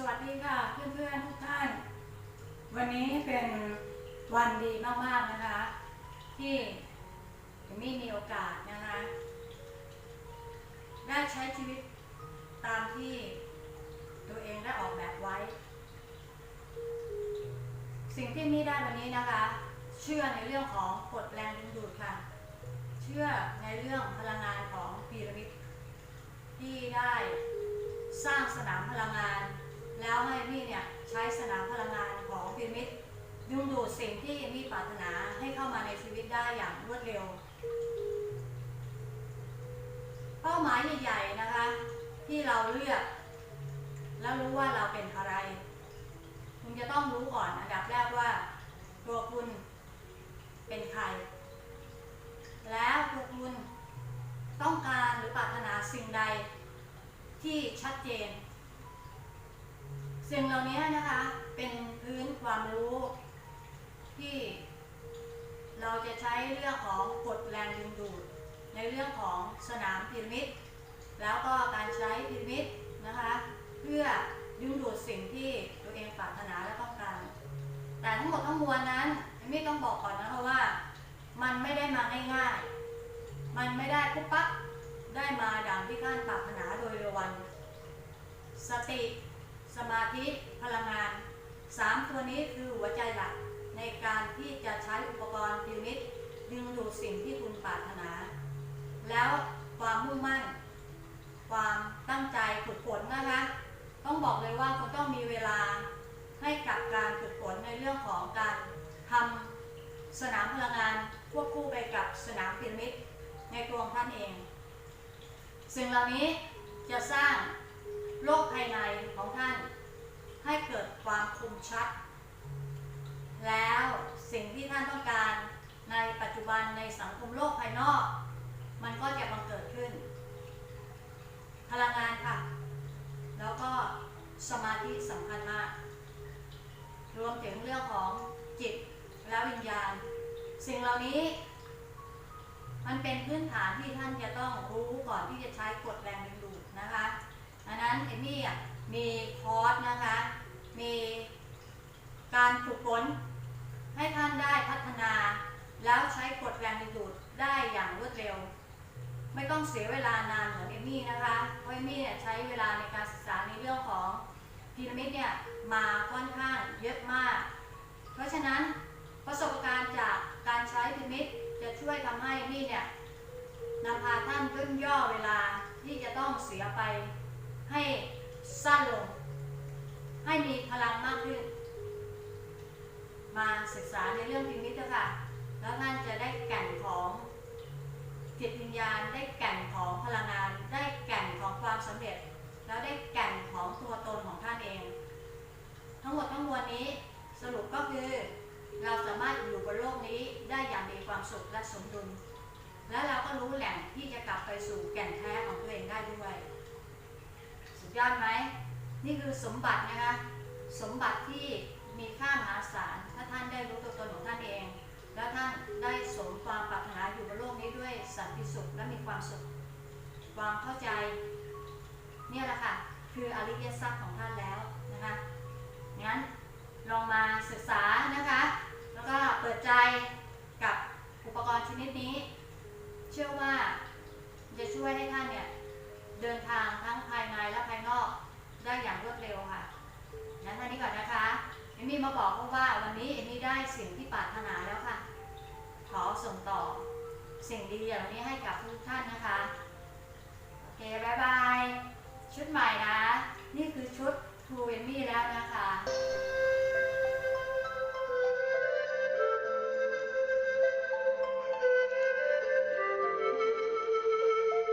สวัสดีค่ะเพื่อนๆทุกท่าน วันนี้เป็นวันดีมากๆนะคะ ที่เอมมี่มีโอกาสนะคะ ได้ใช้ชีวิตตามที่ตัวเองได้ออกแบบไว้ สิ่งที่มีได้วันนี้นะคะ เชื่อในเรื่องของกฎแรงดึงดูดค่ะ เชื่อในเรื่องพลังงานของพีระมิดที่ได้สร้างสนามพลังงาน แล้วให้พี่เนี่ยใช้สนามพลังงานของพีระมิดดึงดูดสิ่งที่มี่ปรารถนาให้เข้ามาในชีวิตได้อย่างรวดเร็ว เป้าหมายใหญ่ๆนะคะ ที่เราเลือก แล้วรู้ว่าเราเป็นอะไร คุณจะต้องรู้ก่อนอันดับแรกว่า ตัวคุณเป็นใคร แล้วตัวคุณต้องการหรือปรารถนาสิ่งใดที่ชัดเจน สิ่งเหล่านี้นะคะ เป็นพื้นความรู้ ที่เราจะใช้เรื่องของกฎแรงดึงดูด ในเรื่องของสนามพีระมิด แล้วก็การใช้พีระมิดนะคะ เพื่อดึงดูดสิ่งที่ตัวเองปรารถนาและต้องการ แต่ทั้งหมดทั้งมวลนั้นเอมมี่ต้องบอกก่อนนะคะว่า มันไม่ได้มาง่ายๆ มันไม่ได้ปุ๊บปั๊บได้มาดังที่ท่านปรารถนาโดยเร็ววัน สติ สมาธิพลังงานสามตัวนี้คือหัวใจหลักในการที่จะใช้อุปกรณ์พีระมิดดึงดูดสิ่งที่คุณปรารถนา แล้วความมุ่งมั่น ความตั้งใจฝึกฝนนะคะ ต้องบอกเลยว่าคุณต้องมีเวลาให้กับการฝึกฝนในเรื่องของการทำสนามพลังงานควบคู่ไปกับสนามพีระมิดในตัวของท่านเอง สิ่งเหล่านี้จะสร้าง โลกภายในของท่าน ให้เกิดความคมชัด แล้วสิ่งที่ท่านต้องการในปัจจุบันในสังคมโลกภายนอก มันก็จะบังเกิดขึ้น พลังงานค่ะ แล้วก็สมาธิสำคัญมาก รวมถึงเรื่องของจิตและวิญญาณ สิ่งเหล่านี้มันเป็นพื้นฐานที่ท่านจะต้องรู้ก่อนที่จะใช้กฎแรงดึงดูดนะคะ ดังนั้นเอมมี่อะมีคอร์สนะคะ มีการฝึกฝนให้ท่านได้พัฒนา แล้วใช้กฎแรงดึงดูดได้อย่างรวดเร็ว ไม่ต้องเสียเวลานานเหมือนเอมมี่นะคะเพราะเอมมี่เนี่ยใช้เวลาในการศึกษาในเรื่องของพีระมิดเนี่ยมาค่อนข้างเยอะมาก เพราะฉะนั้นประสบการณ์จากการใช้พีระมิดจะช่วยทำให้เอมมี่เนี่ยนำพาท่านย่นย่อเวลาที่จะต้องเสียไป ให้สั้นลง ให้มีพลังมากขึ้น มาศึกษาในเรื่องพีระมิดเถอะค่ะ แล้วท่านจะได้แก่นของจิตวิญญาณ ได้แก่นของพลังงาน ได้แก่นของความสำเร็จ แล้วได้แก่นของตัวตนของท่านเอง ทั้งหมดทั้งมวลนี้สรุปก็คือเราสามารถอยู่บนโลกนี้ได้อย่างมีความสุขและสมดุล และเราก็รู้แหล่งที่จะกลับไปสู่แก่นแท้ของตัวเองได้ด้วย สุดยอดไหม นี่คือสมบัตินะคะ สมบัติที่มีค่ามหาศาล ถ้าท่านได้รู้ตัวตนของท่านเอง แล้วท่านได้สมความปรารถนาอยู่บนโลกนี้ด้วยสันติสุขและมีความสุข ความเข้าใจ เนี่ยแหละค่ะ คืออริยทรัพย์ของท่านแล้วนะคะ งั้นลองมาศึกษานะคะ แล้วก็เปิดใจกับอุปกรณ์ชนิดนี้ เชื่อว่า ได้อย่างรวดเร็วค่ะนั่นท่านี้ก่อนนะคะเอมมี่มาบอกเพราะว่าวันนี้เอมมี่ได้สิ่งที่ปรารถนาแล้วค่ะ ขอส่งต่อสิ่งดีเหล่านี้ให้กับทุกท่าน